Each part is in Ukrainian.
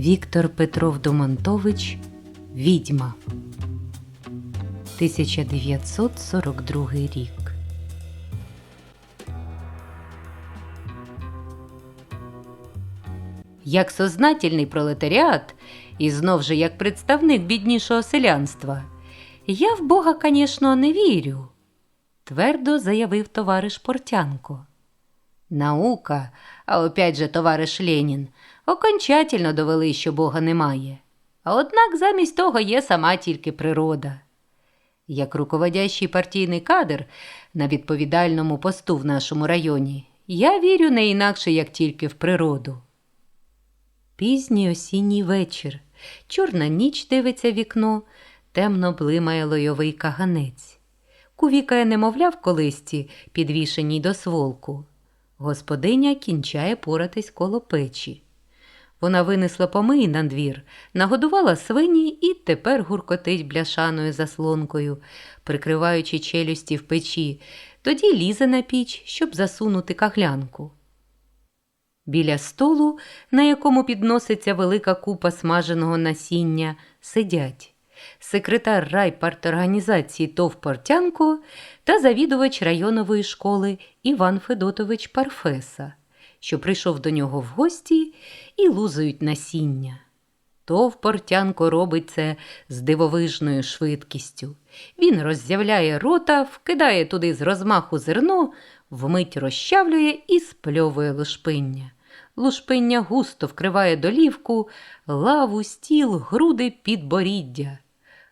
Віктор Петров Домонтович Відьма 1942 рік. Як сознательний пролетаріат, і знов же як представник біднішого селянства, я в Бога, звісно, не вірю, твердо заявив товариш Портянко. Наука, а опять же товариш Ленін, окончательно довели, що Бога немає. А однак замість того є сама тільки природа. Як руководящий партійний кадр на відповідальному посту в нашому районі, я вірю не інакше, як тільки в природу. Пізній осінній вечір. Чорна ніч дивиться вікно, темно блимає лойовий каганець. Кувікає немовля в колисті, підвішеній до сволку. Господиня кінчає поратись коло печі. Вона винесла помий на двір, нагодувала свині і тепер гуркотить бляшаною заслонкою, прикриваючи челюсті в печі, тоді лізе на піч, щоб засунути каглянку. Біля столу, на якому підноситься велика купа смаженого насіння, сидять. Секретар райпарторганізації ТОВ Портянко та завідувач районової школи Іван Федотович Парфеса, що прийшов до нього в гості і лузають насіння. ТОВ Портянко робить це з дивовижною швидкістю. Він роззявляє рота, вкидає туди з розмаху зерно, вмить розчавлює і спльовує лушпиння. Лушпиння густо вкриває долівку, лаву, стіл, груди підборіддя.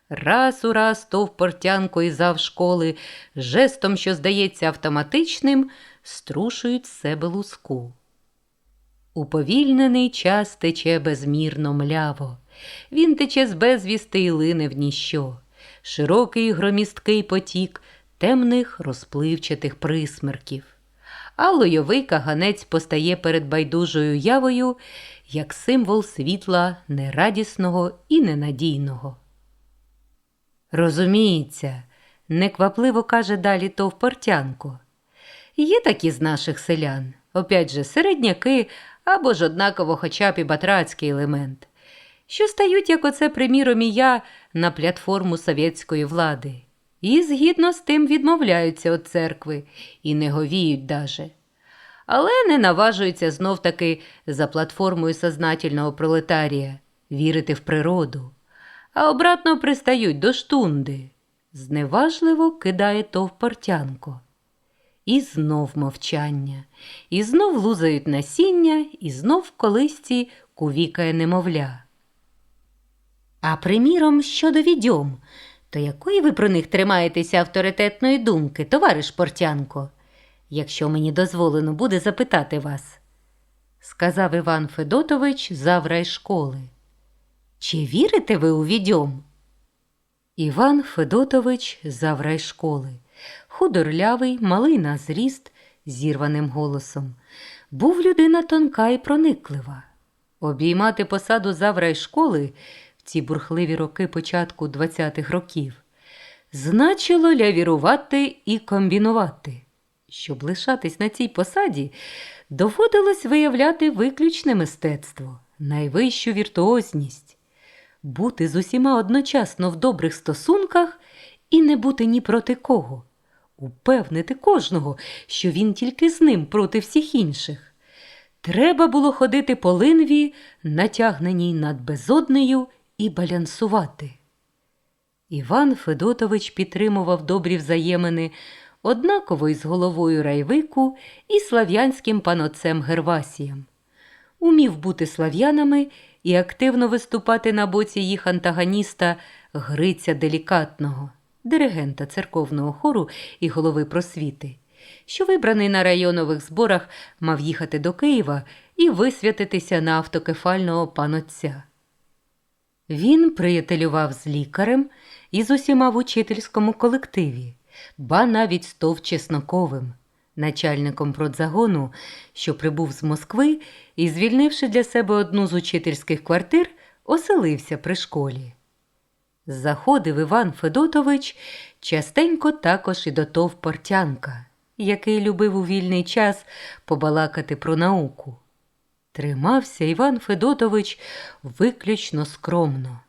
Раз у раз тов портянко і зав школи, жестом, що здається автоматичним, струшують з себе луску. Уповільнений час тече безмірно мляво. Він тече з безвісти і лине в ніщо. Широкий громісткий потік темних розпливчатих присмерків. А лойовий каганець постає перед байдужою явою як символ світла нерадісного і ненадійного. Розуміється, неквапливо каже далі тов Портянко. Є такі з наших селян, опять же, середняки або ж однаково хоча б і батрацький елемент, що стають, як оце, приміром, і я на платформу совєтської влади, і згідно з тим відмовляються від церкви і не говіють даже. Але не наважуються знов таки за платформою сознательного пролетарія вірити в природу а обратно пристають до штунди. Зневажливо кидає тов портянко. І знов мовчання, і знов лузають насіння, і знов в колисці кувікає немовля. А приміром, щодо відьом, то якої ви про них тримаєтеся авторитетної думки, товариш Портянко, якщо мені дозволено буде запитати вас, сказав Іван Федотович заврай школи. Чи вірите ви у відьом? Іван Федотович заврай школи, худорлявий, малий на зріст, зірваним голосом. Був людина тонка і прониклива. Обіймати посаду заврай школи в ці бурхливі роки початку 20-х років значило лявірувати і комбінувати. Щоб лишатись на цій посаді, доводилось виявляти виключне мистецтво, найвищу віртуозність бути з усіма одночасно в добрих стосунках і не бути ні проти кого, упевнити кожного, що він тільки з ним проти всіх інших. Треба було ходити по линві, натягненій над безоднею, і балансувати. Іван Федотович підтримував добрі взаємини однаково із головою райвику і слав'янським паноцем Гервасієм. Умів бути слав'янами і активно виступати на боці їх антагоніста Гриця Делікатного, диригента церковного хору і голови просвіти, що вибраний на районових зборах мав їхати до Києва і висвятитися на автокефального панотця. Він приятелював з лікарем і з усіма в учительському колективі, ба навіть стов Чесноковим начальником продзагону, що прибув з Москви і, звільнивши для себе одну з учительських квартир, оселився при школі. Заходив Іван Федотович частенько також і до ТОВ Портянка, який любив у вільний час побалакати про науку. Тримався Іван Федотович виключно скромно.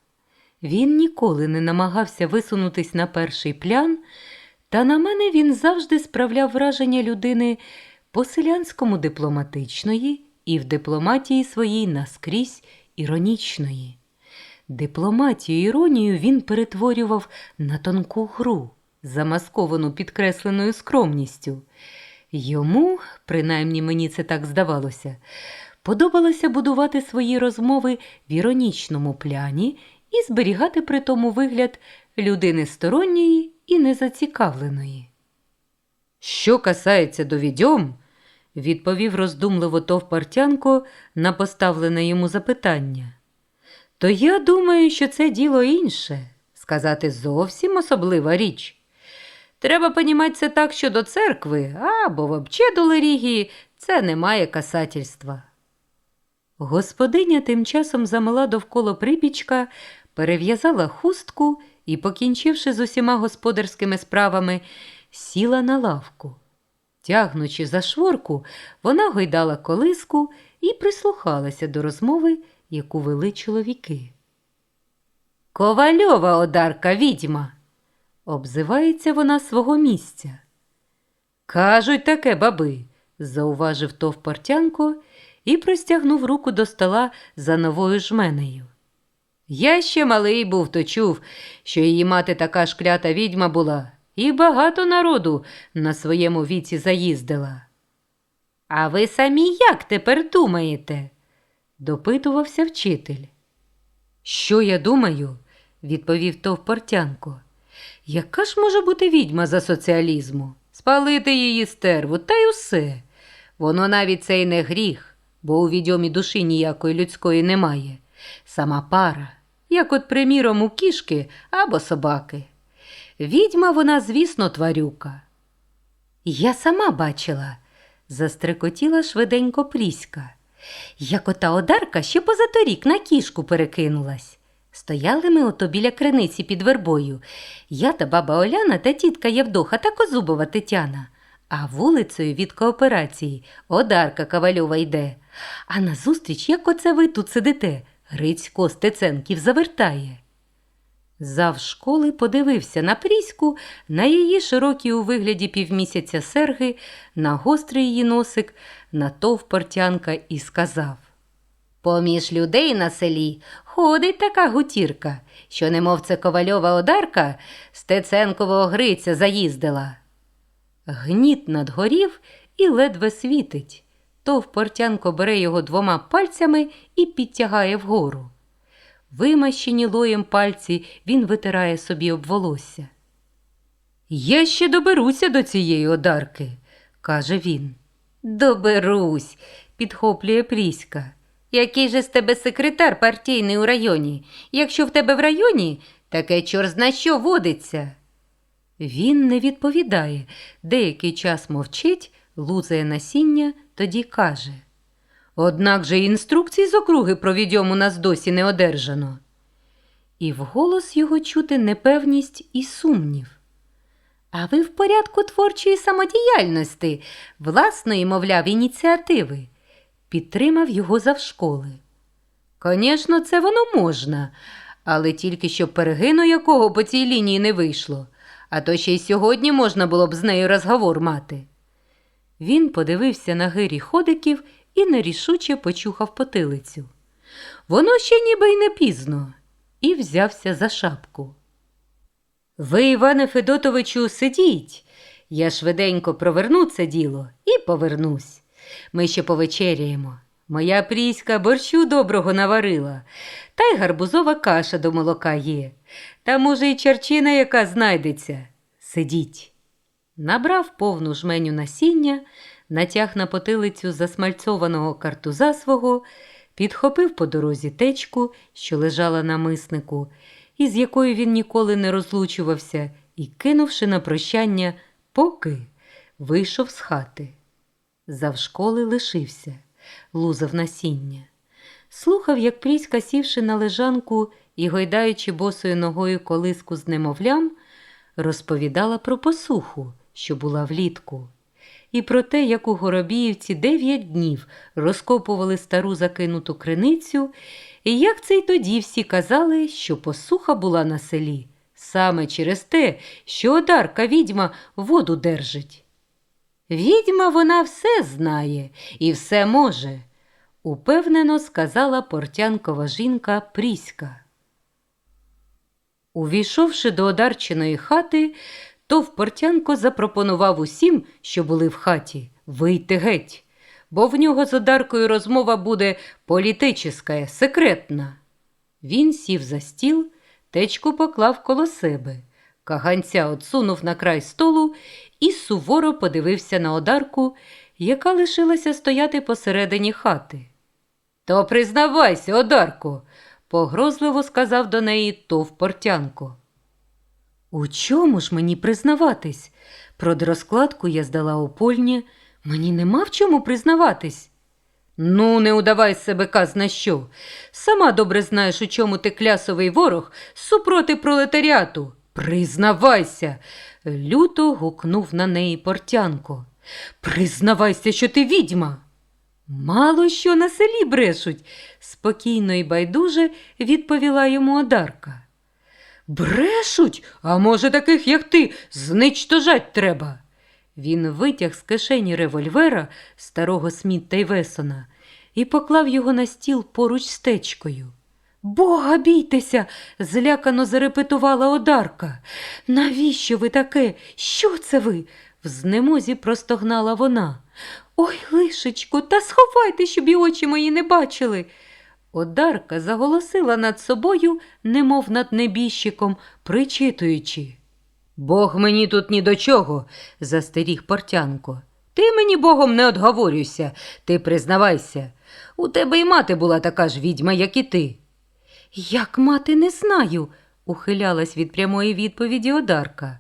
Він ніколи не намагався висунутись на перший плян, та на мене він завжди справляв враження людини по-селянському дипломатичної і в дипломатії своїй наскрізь іронічної. Дипломатію іронію він перетворював на тонку гру, замасковану підкресленою скромністю. Йому, принаймні мені це так здавалося, подобалося будувати свої розмови в іронічному пляні і зберігати при тому вигляд людини сторонньої і незацікавленої. Що касається до відьом, відповів роздумливо Товпартянко на поставлене йому запитання, то я думаю, що це діло інше, сказати зовсім особлива річ. Треба понімати це так, що до церкви або вообще до релігії це немає касательства. Господиня тим часом замила довкола припічка, перев'язала хустку і, покінчивши з усіма господарськими справами, сіла на лавку. Тягнучи за шворку, вона гойдала колиску і прислухалася до розмови, яку вели чоловіки. Ковальова одарка відьма, обзивається вона свого місця. Кажуть таке, баби, зауважив товпартянко і простягнув руку до стола за новою жменею. Я ще малий був, то чув, що її мати така шклята відьма була, і багато народу на своєму віці заїздила. А ви самі як тепер думаєте? Допитувався вчитель. Що я думаю? відповів товпортянко. Яка ж може бути відьма за соціалізму? Спалити її стерву, та й усе. Воно навіть це й не гріх, бо у відьомі душі ніякої людської немає. Сама пара, як от, приміром, у кішки або собаки. Відьма вона, звісно, тварюка. Я сама бачила, застрекотіла швиденько Пріська. Як ота одарка ще позаторік на кішку перекинулась. Стояли ми ото біля криниці під вербою. Я та баба Оляна та тітка Євдоха та Козубова Тетяна. А вулицею від кооперації Одарка Кавальова йде. А назустріч, як оце ви тут сидите, Грицько Стеценків завертає. Зав школи подивився на Пріську, на її широкі у вигляді півмісяця серги, на гострий її носик, на тов портянка і сказав Поміж людей на селі ходить така гутірка, що, немов це ковальова одарка, Стеценкового Гриця заїздила. Гніт надгорів і ледве світить. Тов портянко бере його двома пальцями і підтягає вгору. Вимащені лоєм пальці він витирає собі об волосся. Я ще доберуся до цієї одарки, каже він. Доберусь, підхоплює Пріська. Який же з тебе секретар партійний у районі? Якщо в тебе в районі, таке чорзна що водиться. Він не відповідає, деякий час мовчить, лузає насіння, тоді каже. Однак же інструкцій з округи про відьом у нас досі не одержано. І вголос його чути непевність і сумнів. А ви в порядку творчої самодіяльності, власної, мовляв, ініціативи, підтримав його завшколи. Звісно, це воно можна, але тільки щоб перегину якого по цій лінії не вийшло, а то ще й сьогодні можна було б з нею розговор мати. Він подивився на гирі ходиків і нерішуче почухав потилицю. Воно ще ніби й не пізно, і взявся за шапку. Ви, Іване Федотовичу, сидіть. Я швиденько проверну це діло і повернусь. Ми ще повечеряємо. Моя пріська борщу доброго наварила, та й гарбузова каша до молока є. Та, може, й чарчина яка знайдеться. Сидіть. Набрав повну жменю насіння, натяг на потилицю засмальцованого картуза свого, підхопив по дорозі течку, що лежала на миснику, із якою він ніколи не розлучувався, і, кинувши на прощання, поки вийшов з хати. Завшколи лишився, лузав насіння. Слухав, як Пріська, сівши на лежанку і гойдаючи босою ногою колиску з немовлям, розповідала про посуху, що була влітку. І про те, як у Горобіївці дев'ять днів розкопували стару закинуту криницю, і як це й тоді всі казали, що посуха була на селі, саме через те, що одарка відьма воду держить. Відьма вона все знає і все може, упевнено сказала портянкова жінка Пріська. Увійшовши до одарчиної хати, Тов Портянко запропонував усім, що були в хаті, вийти геть, бо в нього з одаркою розмова буде політична, секретна. Він сів за стіл, течку поклав коло себе, каганця отсунув на край столу і суворо подивився на одарку, яка лишилася стояти посередині хати. То признавайся, одарко, погрозливо сказав до неї Тов Портянко. У чому ж мені признаватись? Про розкладку я здала у польні. Мені нема в чому признаватись. Ну, не удавай себе казна що. Сама добре знаєш, у чому ти клясовий ворог супроти пролетаріату. Признавайся. люто гукнув на неї портянко. Признавайся, що ти відьма. Мало що на селі брешуть, спокійно і байдуже відповіла йому Одарка. Брешуть, а може, таких, як ти, зничтожать треба. Він витяг з кишені револьвера старого Смітта й Весона і поклав його на стіл поруч з течкою. Бога бійтеся, злякано зарепетувала Одарка. Навіщо ви таке? Що це ви? В знемозі простогнала вона. Ой, лишечко, та сховайте, щоб і очі мої не бачили. Одарка заголосила над собою, немов над небіжчиком, причитуючи. Бог мені тут ні до чого, застеріг портянко. Ти мені богом не одговорюйся, ти признавайся. У тебе й мати була така ж відьма, як і ти. Як мати не знаю, ухилялась від прямої відповіді Одарка.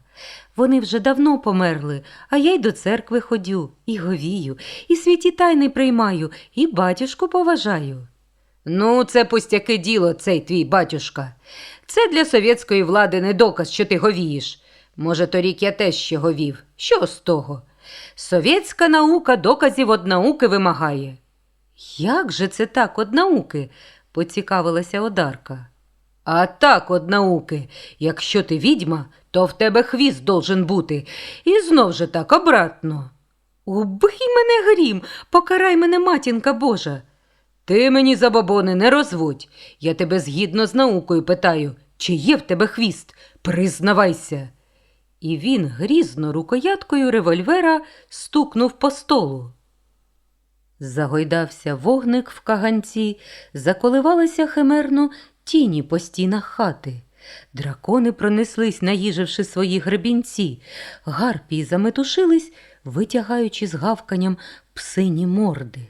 Вони вже давно померли, а я й до церкви ходю, і говію, і святі тайни приймаю, і батюшку поважаю. Ну, це пустяке діло, цей твій батюшка. Це для совєтської влади не доказ, що ти говієш. Може, торік я теж ще говів. Що з того? Совєтська наука доказів од науки вимагає. Як же це так од науки? поцікавилася Одарка. А так од науки. Якщо ти відьма, то в тебе хвіст должен бути. І знов же так обратно. Убий мене грім, покарай мене, матінка Божа. Ти мені забобони не розводь. Я тебе згідно з наукою питаю, чи є в тебе хвіст? Признавайся. І він грізно рукояткою револьвера стукнув по столу. Загойдався вогник в каганці, заколивалися химерно тіні по стінах хати. Дракони пронеслись, наїживши свої гребінці, гарпії заметушились, витягаючи з гавканням псині морди.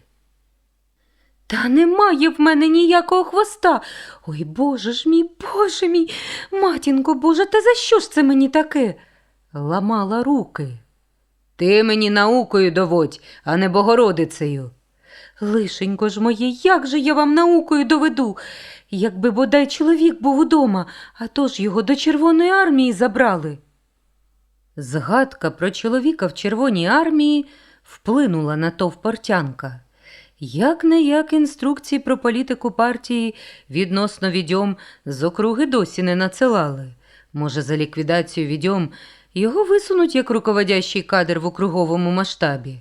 Та немає в мене ніякого хвоста. Ой, Боже ж мій, Боже мій, матінко Боже, та за що ж це мені таке? Ламала руки. Ти мені наукою доводь, а не Богородицею. Лишенько ж моє, як же я вам наукою доведу? Якби бодай чоловік був удома, а то ж його до Червоної армії забрали. Згадка про чоловіка в Червоній армії вплинула на товпортянка. Як не як інструкції про політику партії відносно відьом з округи досі не надсилали. Може, за ліквідацію відьом його висунуть як руководящий кадр в округовому масштабі.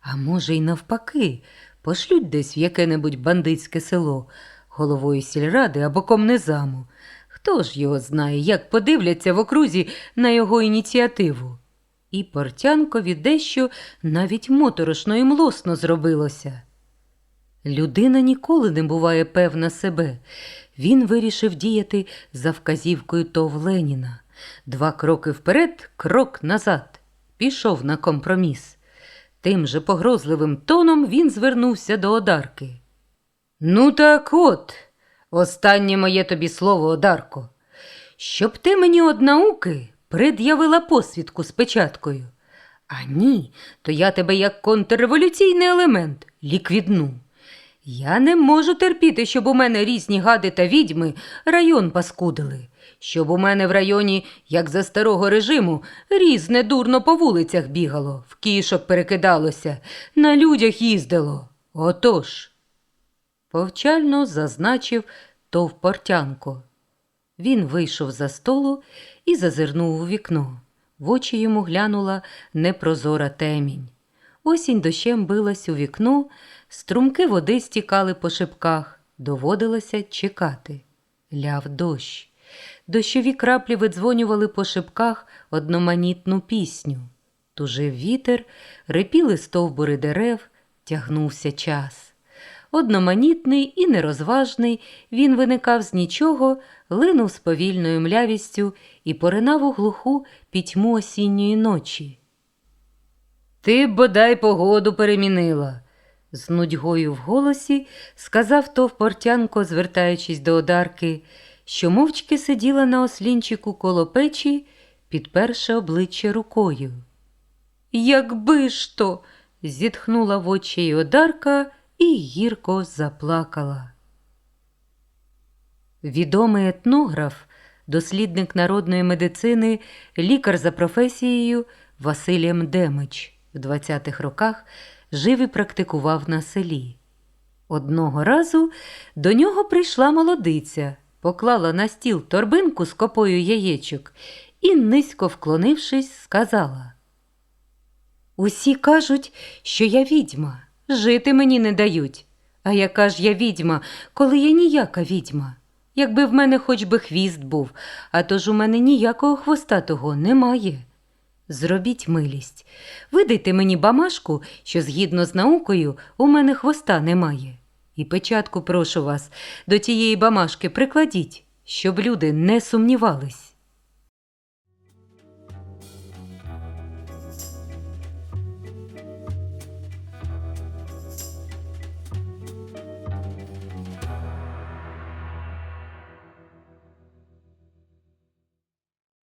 А може, й навпаки, пошлють десь в яке-небудь бандитське село головою сільради або комнезаму. Хто ж його знає, як подивляться в окрузі на його ініціативу? І Портянкові дещо навіть моторошно і млосно зробилося. Людина ніколи не буває певна себе. Він вирішив діяти за вказівкою ТОВ Леніна. Два кроки вперед, крок назад. Пішов на компроміс. Тим же погрозливим тоном він звернувся до Одарки. Ну, так от, останнє моє тобі слово, Одарко, щоб ти мені од науки пред'явила посвідку з печаткою. А ні, то я тебе як контрреволюційний елемент ліквідну. Я не можу терпіти, щоб у мене різні гади та відьми район паскудили. Щоб у мене в районі, як за старого режиму, різне дурно по вулицях бігало, в кішок перекидалося, на людях їздило. Отож. Повчально зазначив товпортянко. Він вийшов за столу і зазирнув у вікно. В очі йому глянула непрозора темінь. Осінь дощем билась у вікно, струмки води стікали по шипках, доводилося чекати. Ляв дощ. Дощові краплі видзвонювали по шипках одноманітну пісню. Тужив вітер, рипіли стовбури дерев, тягнувся час. Одноманітний і нерозважний, він виникав з нічого, линув з повільною млявістю і поринав у глуху пітьму осінньої ночі. Ти б бодай погоду перемінила, з нудьгою в голосі сказав товпортянко, звертаючись до одарки, що мовчки сиділа на ослінчику коло печі, підперше обличчя рукою. Якби ж то. зітхнула в очі й одарка і гірко заплакала. Відомий етнограф, дослідник народної медицини, лікар за професією Василій Демич в 20-х роках жив і практикував на селі. Одного разу до нього прийшла молодиця, поклала на стіл торбинку з копою яєчок і, низько вклонившись, сказала Усі кажуть, що я відьма, жити мені не дають. А яка ж я відьма, коли я ніяка відьма? Якби в мене хоч би хвіст був, а то ж у мене ніякого хвостатого немає. Зробіть милість, видайте мені бамашку, що згідно з наукою у мене хвоста немає. І печатку прошу вас до тієї бамашки прикладіть, щоб люди не сумнівались.